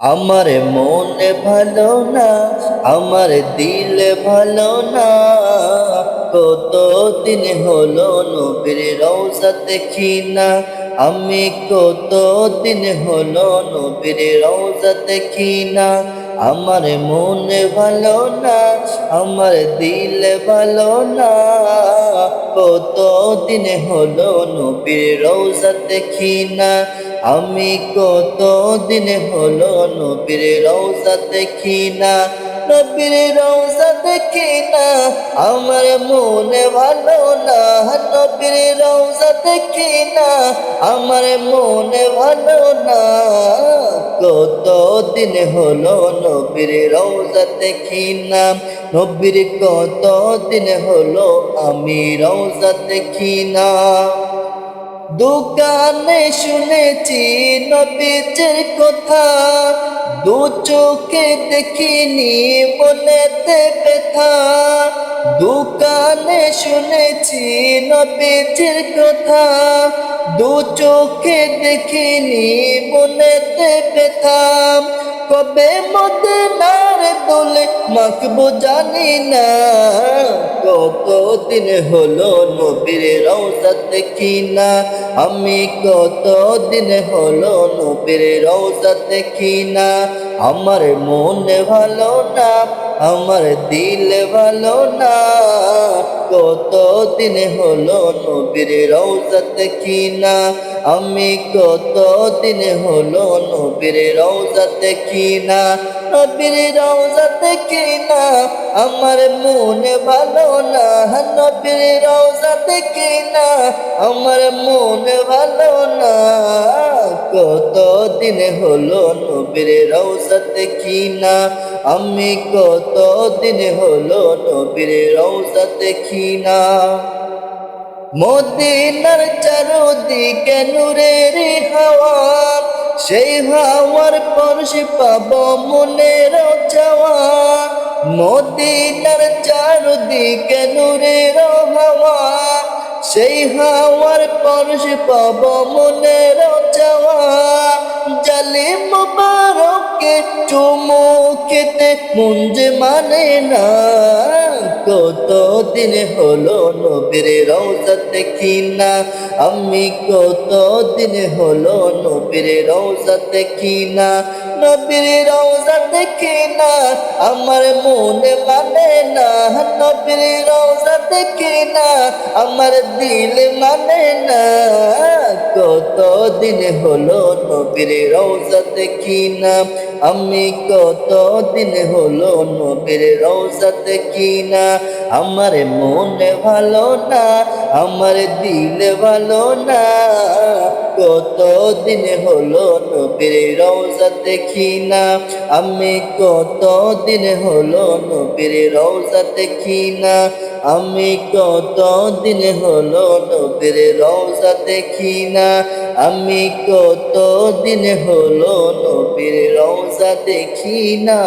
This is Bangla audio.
আমার মনে ভালো না, আমার দিলে ভালো না। কত দিন হলো নবীর রওজা দেখি না, আমি কত দিন হলো নবীর রওজা দেখি না। আমার মনে ভালো না, আমার দিলে ভালো না। কত দিন হলো নবীর রওজা দেখি না আমি কত দিন হলো নবীর রওজা দেখি না, নবীর রওজা দেখি না। আমার মনে ভালো না, নবীর রওজা দেখি না। আমার মনে ভালো না কত দিন হলো নবীর রওজা দেখি না। নবীর কত দিন হলো আমি রওজা দেখি না। দোকানে শুনেছি নবীজের কথা। দু চোখে দেখিনি মনেতে ব্যথা। দোকানে শুনেছি নবীজের কথা। দু চোখে দেখিনি মনেতে ব্যথা। কবে মতে নার দোলে মাখবো জানি না। কত দিন হলো নবীর রওজা দেখি না আমি কত দিন হলো নবীর রওজা দেখি না আমার মনে ভালো না, আমার দিল ভালো না। কত দিন হলো নবীর রওজা দেখি না আমি কত দিন হলো নবীর রওজা দেখি না নবীর রওজা দেখি না, আমার মনে ভালো না। নবীর রওজা দেখি না, আমার মনে ভালো না। কত দিন হলো নবীর রওজা দেখি না, আমি কত দিন হলো নবীর রওজা দেখি না। মদিনার চারদিকে নূরের হাওয়া, সেই হাওয়ার পরশে পাব মনের চাওয়া। মদিনার চারদিকে নূরের হাওয়া, সেই হাওয়ার পরশে পাব মনের চাওয়া। জালে মুবারকে চুমু খেতে মন মানে না। কত দিন হলো নবীর রওজা দেখি না আমি কত দিন হলো নবীর রওজা দেখি না নবীর রওজা দেখি না আমার মনে মানে না। নবীর রওজা দেখি না আমার দিল মানে না। কত দিন হলো নবীর রওজা দেখি না? আমি কত দিন হলো নবীর রওজা দেখি না? আমার মনে ভালো না, আমার দিল ভালো না। কত দিন হলো নবীর রওজা দেখি না? আমি কত দিন হলো নবীর রওজা দেখি না? আমি কত দিন হলো নবীর রওজা দেখি না। আমি কত দিন হলো নবীর রওজা দেখি না।